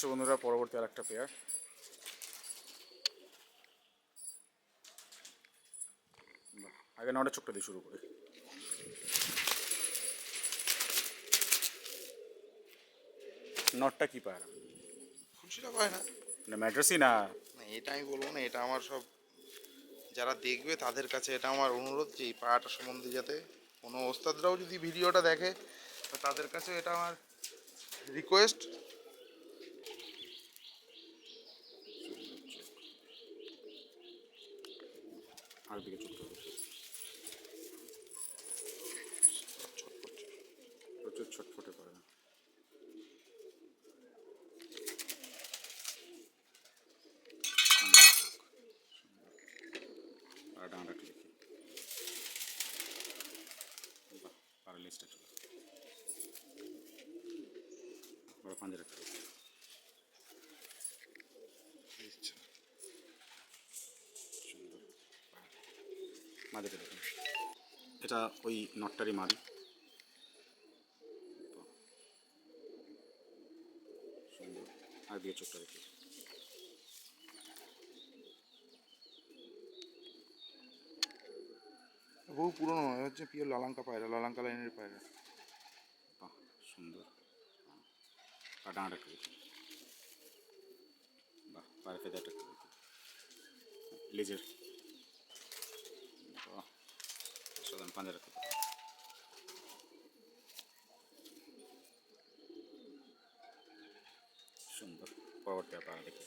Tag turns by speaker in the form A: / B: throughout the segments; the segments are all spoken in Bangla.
A: হচ্ছে বন্ধুরা পরবর্তী আর একটা পেয়ার আগে নটা চোখটা দিয়ে শুরু করি। নটটা কি পায়রা
B: খুশিটা পায় না।
A: মানে ম্যাড্রাসই না।
B: না এটা আমি বলব না এটা আমার সব যারা দেখবে তাদের কাছে এটা আমার অনুরোধ যে এই পাড়াটা সম্বন্ধে যাতে কোনো ওস্তাদরাও যদি ভিডিওটা দেখে তাদের কাছে এটা আমার রিকোয়েস্ট
A: আর দিকে চোখটা দেখি প্রচুর ছটফটে করে না আর ডাঁটা দেখি বাহ প্যারালিস্টটা চলে বড় পাঞ্জারা খেলে সুন্দর মাদিটা দেখুন। এটা ওই নটটারই মাদি সুন্দর। আর দিয়ে চোখটা দেখি।
B: বহু পুরনো হচ্ছে পিওর লালাঙ্কা পায়রা লালাঙ্কা লাইনের পায়রা।
A: বাহ সুন্দর। আর ডাঁটা একটু দেখি। বাহ পায়ের ফেদারটা একটু দেখি। লেজের বাহ পাঞ্জারা একটু দেখি। সুন্দর পরবর্তী পাড়া দেখি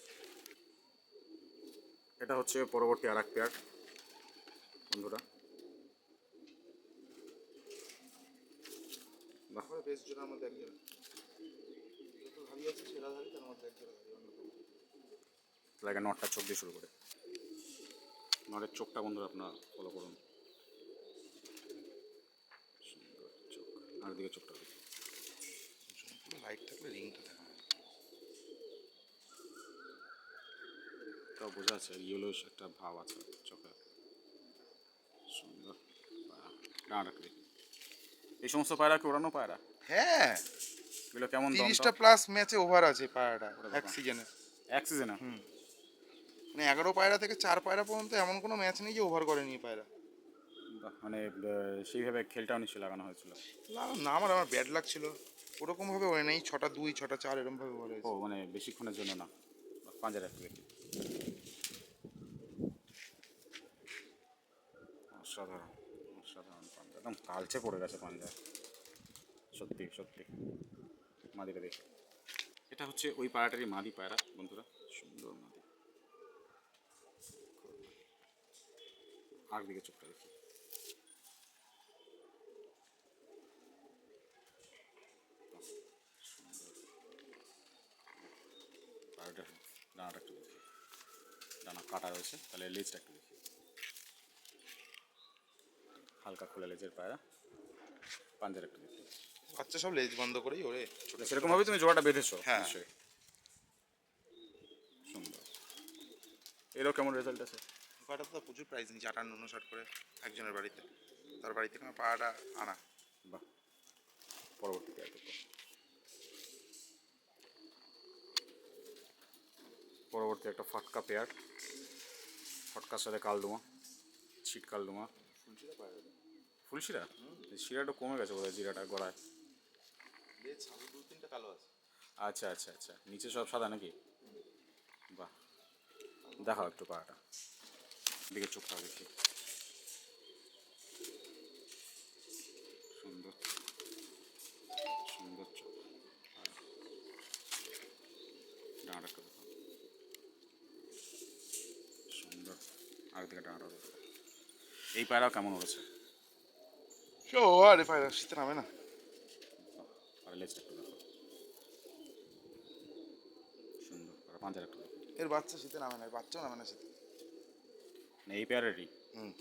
A: এটা হচ্ছে পরবর্তী আর এক পেয়ার বন্ধুরা
B: বেশ জোড়ার মধ্যে এক জোড়া। যত ধারি আছে সেরা ধারি তার মধ্যে এক জোড়া ধারি
A: লাগে নটটা চোখ দিয়ে শুরু করে। নটের চোখটা বন্ধুরা আপনারা ফলো করুন সুন্দর চোখ আর দিকে চোখটা
B: পুরো লাইট থাকলে রিংটা দেখা
A: তাও বোঝা যাচ্ছে ইয়েলোইশ একটা ভাব আছে চোখে। সুন্দর। ডাঁটা দেখি। এই সমস্ত পায়রা কি ওড়ানো পায়রা?
B: হ্যাঁ।
A: এগুলো কেমন
B: তিরিশটা প্লাস ম্যাচে ওভার আছে পায়রাটা এক। সিজনে
A: এক সিজনে
B: হুম। মানে এগারো পায়রা থেকে চার পায়রা পর্যন্ত এমন কোনো ম্যাচ নেই যে ওভার করেনি পায়রা।
A: মানে সেইভাবে খেলটা নিশ্চয়ই লাগানো হয়েছিল।
B: না- আমার আমার ব্যাড লাগ ছিল ওরকম ভাবে ওরে নেই ছটা দুই ছটা চার এরকম ভাবে ওভার
A: ও মানে বেশিক্ষণের জন্য না পাঞ্জারা দেখি অসাধারণ অসাধারণ পাঞ্জা একদম কালচে পড়ে গেছে পাঞ্জা সত্যি সত্যি। মাদিটা দেখি। এটা হচ্ছে ওই পায়রাটারই মাদি পায়রা বন্ধুরা। সুন্দর মাদি। আর দিকে চোখটা দেখি পায়রাটার ডানাটা একটু দেখি। ডানা কাটা রয়েছে তাহলে লেজটা একটু দেখি। হালকা খোলা লেজের পায়রা পাঞ্জার একটু দেখি।
B: বাচ্চা সব লেজ বন্ধ করেই ওরে ছোট
A: সেরকমভাবে তুমি জোড়াটা বেঁধেছো
B: হ্যাঁ।
A: নিশ্চয়ই। সুন্দর। এরও কেমন রেজাল্ট আছে?
B: পায়রাটা তো প্রচুর প্রাইস নিচ্ছে আটান্ন উনষাট করে একজনের বাড়িতে। তার বাড়ি থেকে আমার পায়রাটা আনা।
A: বাহ। পরবর্তী পেয়ার পরবর্তী একটা ফটকা পেয়ার। ফটকার সাথে কালদুমা ছিট কালদুমা।
B: ফুলশিরা
A: শিরাটা কমে গেছে বোধহয় জিরাটা গড়ায়।
B: লেজ দু তিনটা কালো আছে।
A: আচ্ছা আচ্ছা আচ্ছা। নিচে সব সাদা নাকি? বাহ। দেখাও একটু পাড়াটা। দিকে চোখটা দেখি। সুন্দর। সুন্দর চোখ। ডাঁটা একটু দেখো সুন্দর আর দিকে ডাঁটা দেখো এই পায়রাও কেমন হয়েছে?
B: সো আরে পায়রা শীতে নামে না।
A: আর লেজটা একটু দেখো। সুন্দর আর পাঞ্জার একটু দেখো।
B: এর বাচ্চা শীতে নামে না এর বাচ্চাও নামে না শীতে
A: মানে এই পেয়ারেরই?
B: হুম।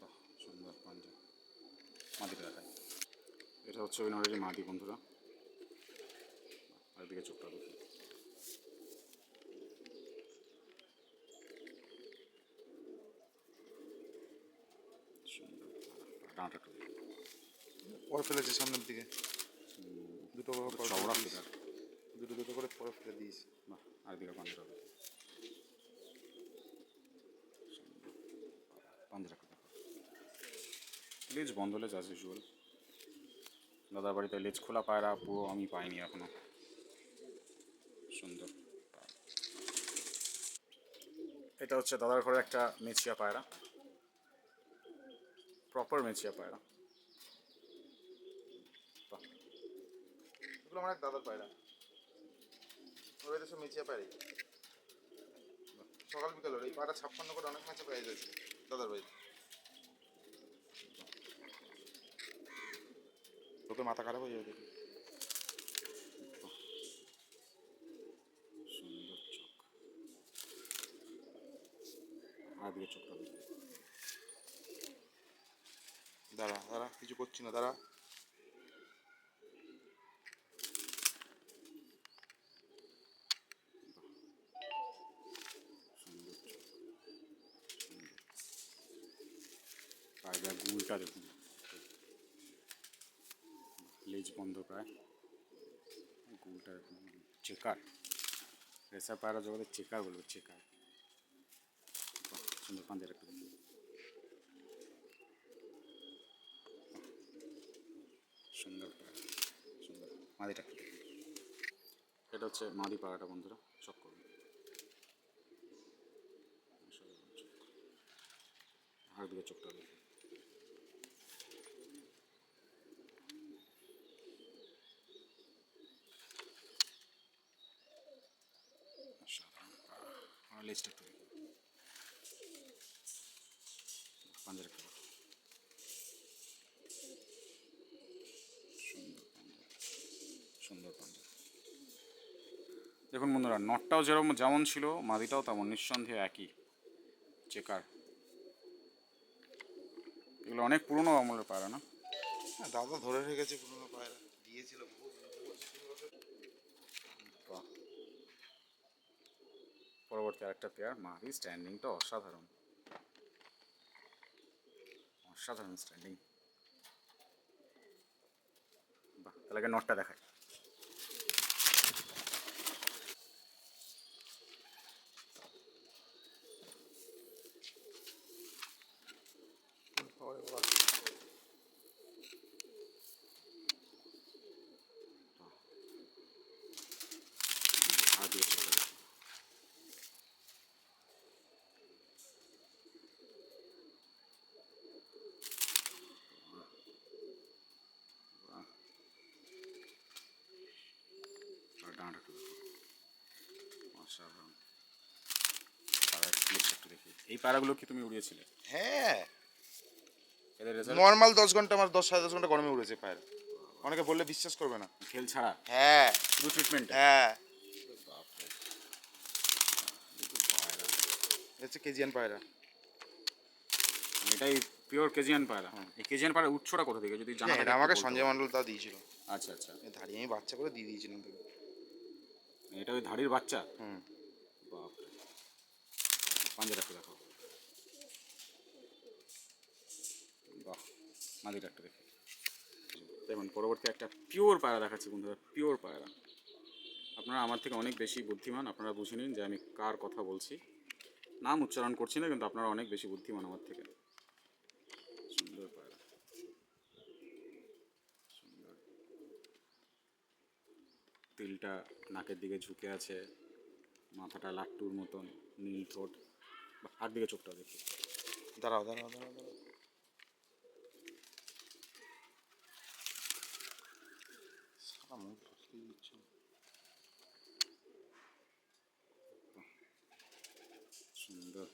A: বাহ সুন্দর পাঞ্জা মাদিটা দেখায় এটা হচ্ছে ওই নরেরই মাদি বন্ধুরা। আর দিকে চোখটা দেখি সুন্দর ডাঁটা একটু দেখি
B: পর ফেলেছে সামনের দিকে। দুটো পর
A: চওড়া। ফিগার
B: দুটো দুটো করে পরে ফেলে দিয়েছি।
A: বাহ আরেকদিকে পাঞ্জা হবে। পাঞ্জা দেখো লেজ বন্ধ লেজ অ্যাজ ইউজুয়াল দাদার বাড়িতে লেজ খোলা পায়রা পুরো আমি পাইনি এখনও। সুন্দর এটা হচ্ছে দাদার ঘরে একটা মেচিয়া পায়রা। প্রপার মেচিয়া পায়রা।
B: এগুলো আমার এক দাদার পায়রা। ওর বাড়িতে সব মেচিয়া পায়রা সকাল বিকাল ওর। এই পায়রা ছাপ্পান্ন করে অনেক ম্যাচে প্রাইজ আছে দাদার বাড়িতে। তোকে মাথা খারাপ হয়ে যাবে
A: সুন্দর আর দিকে চোখটা
B: দাঁড়া দাঁড়া, কিছু করছি না, দাঁড়া।
A: পায়রা গুলটা দেখুন। লেজ বন্ধ প্রায়। গুলটা দেখুন, চেকার। রেসার পায়রা জগতে চেকার বলব, চেকার। সুন্দর পাঞ্জার একটা সুন্দর সুন্দর। মাদিটা এটা হচ্ছে মাদি পায়রাটা বন্ধুরা সব করুন। আর দিকে চোখটা দেখুন অসাধারণ পায়রা। আর লেজটা একটু দেখুন পাঞ্জার একটু দেখুন সুন্দর পাঞ্জা সুন্দর পাঞ্জা দেখুন বন্ধুরা নটটাও যেরকম যেমন ছিল মাদিটাও তেমন নিঃসন্দেহে একই চেকার। এগুলো অনেক পুরনো আমলের পায়রা না?
B: হ্যাঁ দাদা ধরে রেখেছে পুরোনো পায়রা দিয়েছিল।
A: পরবর্তী আরেকটা পেয়ার মাদি স্ট্যান্ডিংটা অসাধারণ। অসাধারণ স্ট্যান্ডিং বাহ তাহলে নটটা দেখায় আর দিকে চোখটা দেখুন। বাহ। আর ডানাটা একটু দেখুন। অসাধারণ পায়রার flex একটু দেখি এই পায়রাগুলো কি তুমি উড়িয়েছিলে?
B: হ্যাঁ।
A: এদের রেজাল্ট
B: নর্মাল দশ ঘণ্টা আমার দশ সাড়ে দশ ঘণ্টা গরমে উড়েছে পায়রা। অনেকে বললে বিশ্বাস করবে না।
A: খেল ছাড়া?
B: হ্যাঁ।
A: শুধু ট্রিটমেন্ট
B: হ্যাঁ। হচ্ছে কেজিয়ান পায়রা।
A: এটাই পিওর কেজিয়ান পায়রা। এই কেজিয়ান পায়রা উৎসটা কোথা থেকে? যদি জানা
B: হ্যাঁ, এটা আমাকে সঞ্জয়। মণ্ডল তা দিয়েছিল।
A: আচ্ছা আচ্ছা।
B: এই ধাড়ি আমি বাচ্চা করে দিয়ে দিয়েছিলাম তোকে।
A: এটা ওই ধাড়ির বাচ্চা?
B: হুম।
A: বাপরে। পাঞ্জাটা দেখো বাহ মাদিটা একটু দেখি। দেখুন, পরবর্তী একটা পিওর পায়রা দেখাচ্ছি বন্ধুরা পিওর পায়রা। আপনারা আমার থেকে অনেক বেশি বুদ্ধিমান, আপনারা বুঝে নিন যে আমি কার কথা বলছি। নাম উচ্চারণ করছি না, কিন্তু আপনারা অনেক বেশি বুদ্ধিমান আমার থেকে। সুন্দর পায়রা। সুন্দর। তিলটা নাকের দিকে ঝুঁকে আছে, মাথাটা লাট্টুর মতন, নীল ঠোঁট। বা হাত দিকে চোখটা দেখি।
B: দাঁড়াও দাঁড়াও দাঁড়াও দাঁড়াও। সারা মুখ ঢুকিয়ে
A: সুন্দর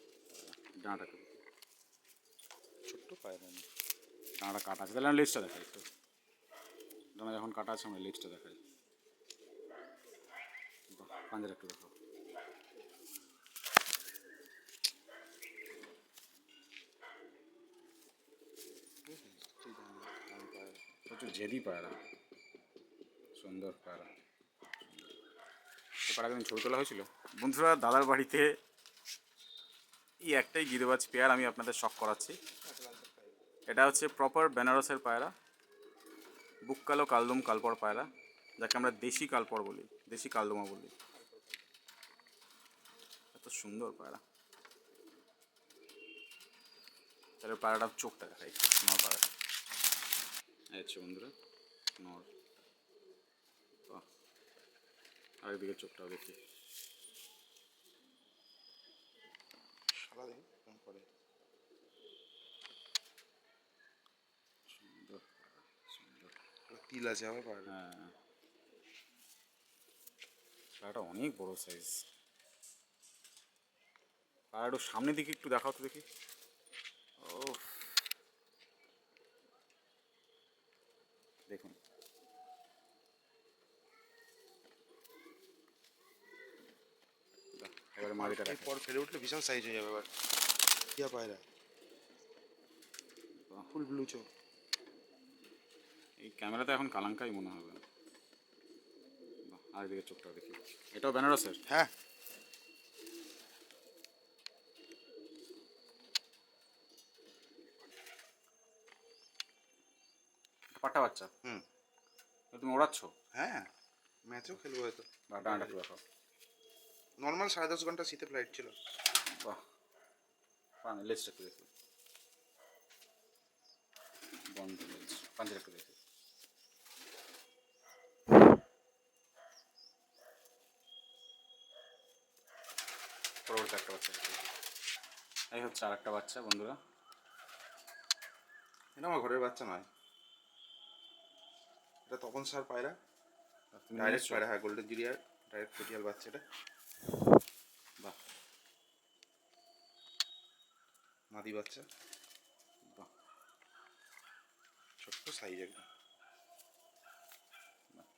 A: ডাঁটা
B: ছোট্ট পায়রা না
A: ডাঁটা কাটা আছে তাহলে লেজটা দেখাই একটু ডানা যখন কাটা আছে আমরা লেজটা দেখাই পাঞ্জার একটু
B: পায়রা
A: প্রচুর জেদি পায়রা সুন্দর পায়রা এ পায়রা কিন্তু ছবি তোলা হয়েছিল। বন্ধুরা দাদার বাড়িতে এই একটাই গিরিবাজ পেয়ার আমি আপনাদের শখ করাচ্ছি। এটা হচ্ছে প্রপার বেনারসের পায়রা বুক কালো কালদম কালপর পায়রা যাকে আমরা দেশি কালপর বলি দেশি কালদমা বলি। এত সুন্দর পায়রা। তাহলে পায়রাটার চোখটা দেখাই নর পায়রাটা হচ্ছে বন্ধুরা নর বাহ আরেকদিকে চোখটাও দেখি।
B: করে। তিল আছে
A: হ্যাঁ। অনেক বড় সাইজ পায়রাটা সামনের দিকে একটু দেখাও তো দেখি। ও দেখুন। মাদিটা রাখি।
B: পর ফেলে উঠলে ভীষণ সাইজ হয়ে যাবে এবার। টিয়া পায়রা।
A: বাহ।
B: ফুল ব্লু চোখ।
A: এই ক্যামেরাতে এখন কালাঙ্কাই মনে হবে। বাহ, আরেকদিকে চোখটাও দেখি। এটাও বেনারসের?
B: হ্যাঁ।
A: পাঠা বাচ্চা?
B: হুম।
A: তুমি ওড়াচ্ছ?
B: হ্যাঁ। ম্যাচও খেলব হয়তো।
A: বা ডানাটা একটু দেখাও।
B: নর্মাল সাড়ে দশ ঘণ্টা শীতে ফ্লাইট ছিল।
A: বাহ। পানি লেজটা একটু দেখি বন্ধ লেজ পাঞ্জাটা একটু দেখি পরবর্তী একটা বাচ্চা এই হচ্ছে আর একটা বাচ্চা বন্ধুরা।
B: এটা আমার ঘরের বাচ্চা নয়। এটা তপন স্যার পায়রা। ডাইরেক্ট পায়রা হ্যাঁ গোল্ডেন জুরিয়ার ডাইরেক্ট পেটিয়াল বাচ্চা এটা
A: বাহ
B: মাদি বাচ্চা।
A: বাহ।
B: ছোট্ট সাইজ একদম।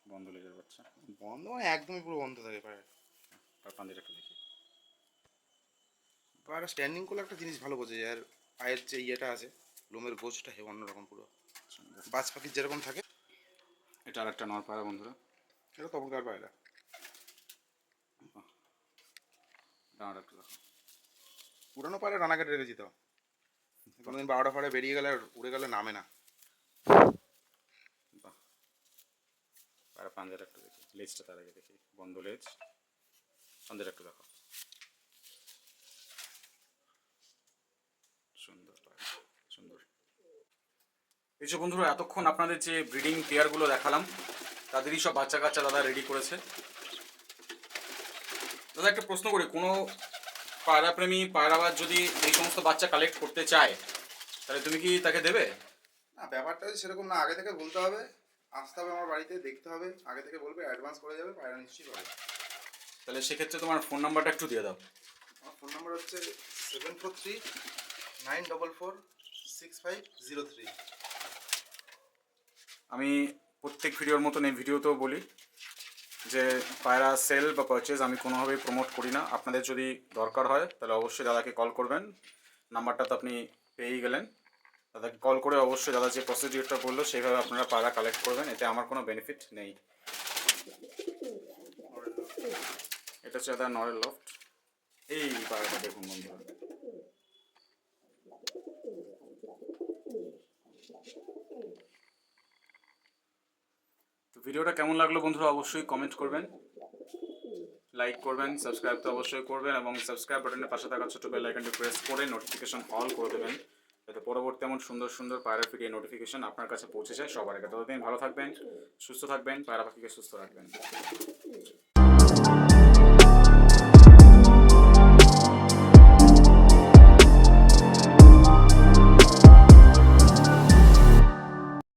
A: বন্ধ লেজের বাচ্চা।
B: বন্ধ মানে একদমই পুরো বন্ধ থাকে পায়রা
A: আর একটু দেখি।
B: পায়রা স্ট্যান্ডিং করলে একটা জিনিস ভালো বোঝে যায় আর পায়ের যে ইয়েটা আছে, লোমের গোছটা হে, অন্যরকম পুরো। বাজ পাখির যেরকম থাকে।
A: এটা আর একটা নর পায়রা বন্ধুরা।
B: এটা তখনকার পায়রা।
A: ডানাটা
B: পুরানো পায়রা রানা কেটে রেখেছি তো কোনোদিন বারোটা ফাড়ে বেরিয়ে গেলে আর উড়ে গেলে নামে না।
A: আর পাঞ্জাটা একটু দেখি, লেজটা তার আগে দেখি, বন্ধ লেজ। পাঞ্জাটা একটু দেখো। সুন্দর সুন্দর। এই যে বন্ধুরা, এতক্ষণ আপনাদের যে ব্রিডিং পেয়ারগুলো দেখালাম, তাদেরই সব বাচ্চা কাচ্চা দাদা রেডি করেছে। দাদা, একটা প্রশ্ন করি, কোনো পায়রাপ্রেমী পায়রাবাজ যদি এই সমস্ত বাচ্চা কালেক্ট করতে চায় তাহলে তুমি কি তাকে দেবে?
B: না ব্যাপারটা সেরকম না আগে থেকে বলতে হবে আসতে হবে আমার বাড়িতে দেখতে হবে আগে থেকে বলবে অ্যাডভান্স করে যাবে পায়রা নিশ্চয়ই পাবে।
A: তাহলে সেক্ষেত্রে তোমার ফোন নাম্বারটা একটু দিয়ে দাও।
B: আমার ফোন নাম্বার হচ্ছে seven four three nine double four six five zero three
A: আমি প্রত্যেক ভিডিওর মতন এই ভিডিওতেও বলি। যে পায়রা সেল বা পারচেজ আমি কোনোভাবেই প্রমোট করি না। আপনাদের যদি দরকার হয়, তাহলে অবশ্যই দাদাকে কল করবেন। নাম্বারটা তো আপনি পেয়েই গেলেন। দাদাকে কল করে অবশ্যই দাদা যে প্রসিডিওরটা বলল, সেইভাবে আপনারা পায়রা কালেক্ট করবেন। এতে আমার কোনো বেনিফিট নেই। এটা হচ্ছে দাদা নরের লফট এই পায়রাটা দেখুন বন্ধুরা। ভিডিওটা কেমন লাগল বন্ধুরা অবশ্যই কমেন্ট করবেন। লাইক করবেন সাবস্ক্রাইব তো অবশ্যই করবেন এবং সাবস্ক্রাইব বাটনের পাশে থাকা ছোটো বেল আইকনটি প্রেস করে নোটিফিকেশন অল করে দেবেন। যাতে পরবর্তী এমন সুন্দর সুন্দর পায়রা ফিরিয়ে নোটিফিকেশন আপনার কাছে পৌঁছে যায়। সবার আগে ততদিন ভালো থাকবেন, সুস্থ থাকবেন, পায়রা পাখিকে সুস্থ রাখবেন।